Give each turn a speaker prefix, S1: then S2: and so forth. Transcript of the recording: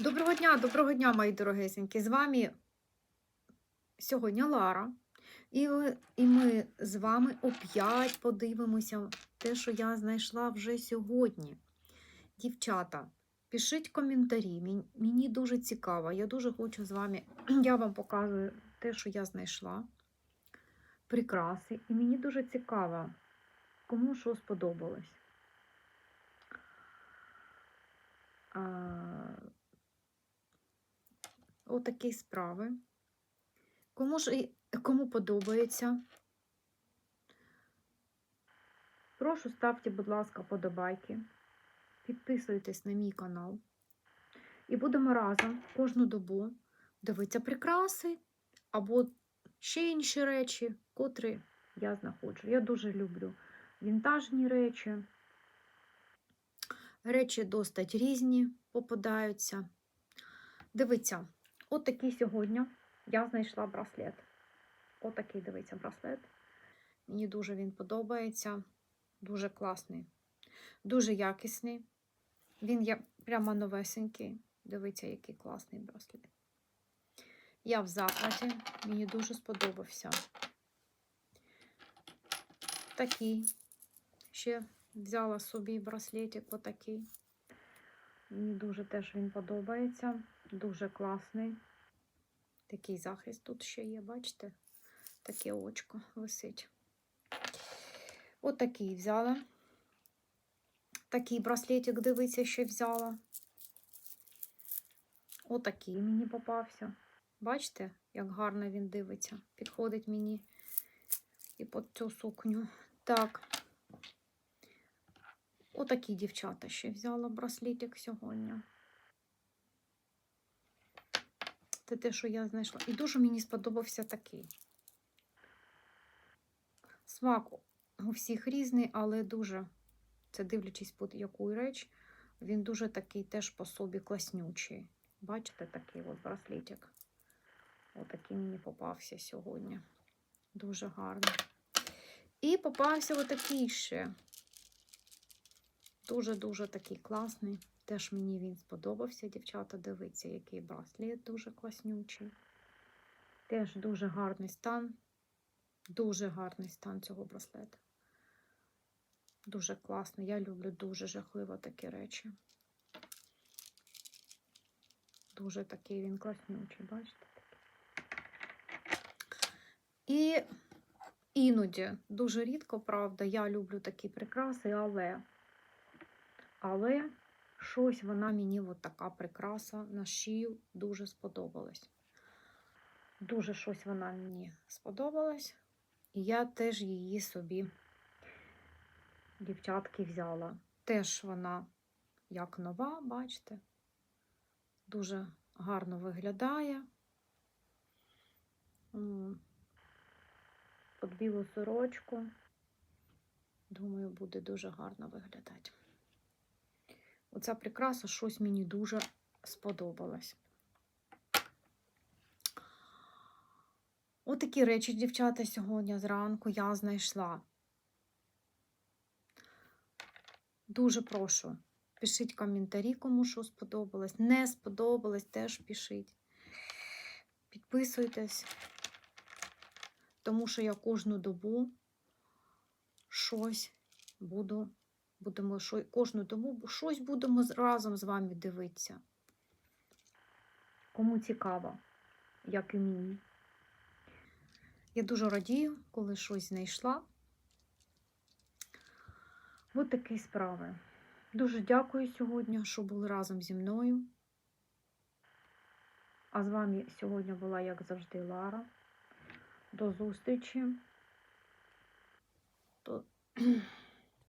S1: Доброго дня, доброго дня, мої дорогесенькі. З вами сьогодні Лара. І, і ми з вами опять подивимося те, що я знайшла вже сьогодні. Дівчата, пишіть коментарі. Мені, дуже цікаво. Я дуже хочу з вами. Я вам показую те, що я знайшла. Прикраси. І мені дуже цікаво, кому що сподобалось. Отакі справи. Кому ж кому подобається. Прошу ставте, будь ласка, подобайки. Підписуйтесь на мій канал. І будемо разом кожну добу дивитися прикраси або ще інші речі, котрі я знаходжу. Я дуже люблю вінтажні речі. Речі досить різні попадаються. Дивіться, от такий сьогодні я знайшла браслет. Отакий, дивіться, браслет. Мені дуже він подобається. Дуже класний, дуже якісний. Він є прямо новесенький. Дивіться, який класний браслет. Я в захваті, мені дуже сподобався. Такий. Ще взяла собі браслетик отакий. Мені дуже теж він подобається. Дуже класний. Такий захист тут ще є, бачите? Таке очко висить. Отакий взяла. Такий браслетик, дивиться, ще взяла. Отакий мені попався. Бачите, як гарно він дивиться. Підходить мені і під цю сукню. Так. Отакі дівчата ще взяла браслетик сьогодні. Це те, що я знайшла. І дуже мені сподобався такий. Смак у всіх різний, але дуже, це дивлячись під яку реч, він дуже такий теж по собі класнючий. Бачите, такий от браслетик. Отакий мені попався сьогодні. Дуже гарний. І попався отакий ще. Дуже-дуже такий класний. Теж мені він сподобався, дівчата. Дивіться, який браслет дуже класнючий. Теж дуже гарний стан. Дуже гарний стан цього браслета. Дуже класно. Я люблю дуже жахливо такі речі. Дуже такий він класнючий, бачите? І іноді, дуже рідко, правда, я люблю такі прикраси, але, але щось вона мені от така прикраса на шию дуже сподобалась. Дуже щось вона мені сподобалась. І я теж її собі, дівчатки, взяла. Теж вона як нова, бачите, дуже гарно виглядає. Під білу сорочку. Думаю, буде дуже гарно виглядати. Оця прикраса щось мені дуже сподобалась. Отакі речі, дівчата, сьогодні зранку я знайшла. Дуже прошу, пишіть коментарі, кому що сподобалось. Не сподобалось, теж пишіть. Підписуйтесь, тому що я кожну добу щось буду, будемо кожну добу щось будемо разом з вами дивитися. Кому цікаво, як і мені. Я дуже радію, коли щось знайшла. Ось такі справи. Дуже дякую сьогодні, що були разом зі мною. А з вами сьогодні була, як завжди, Лара. До зустрічі. До...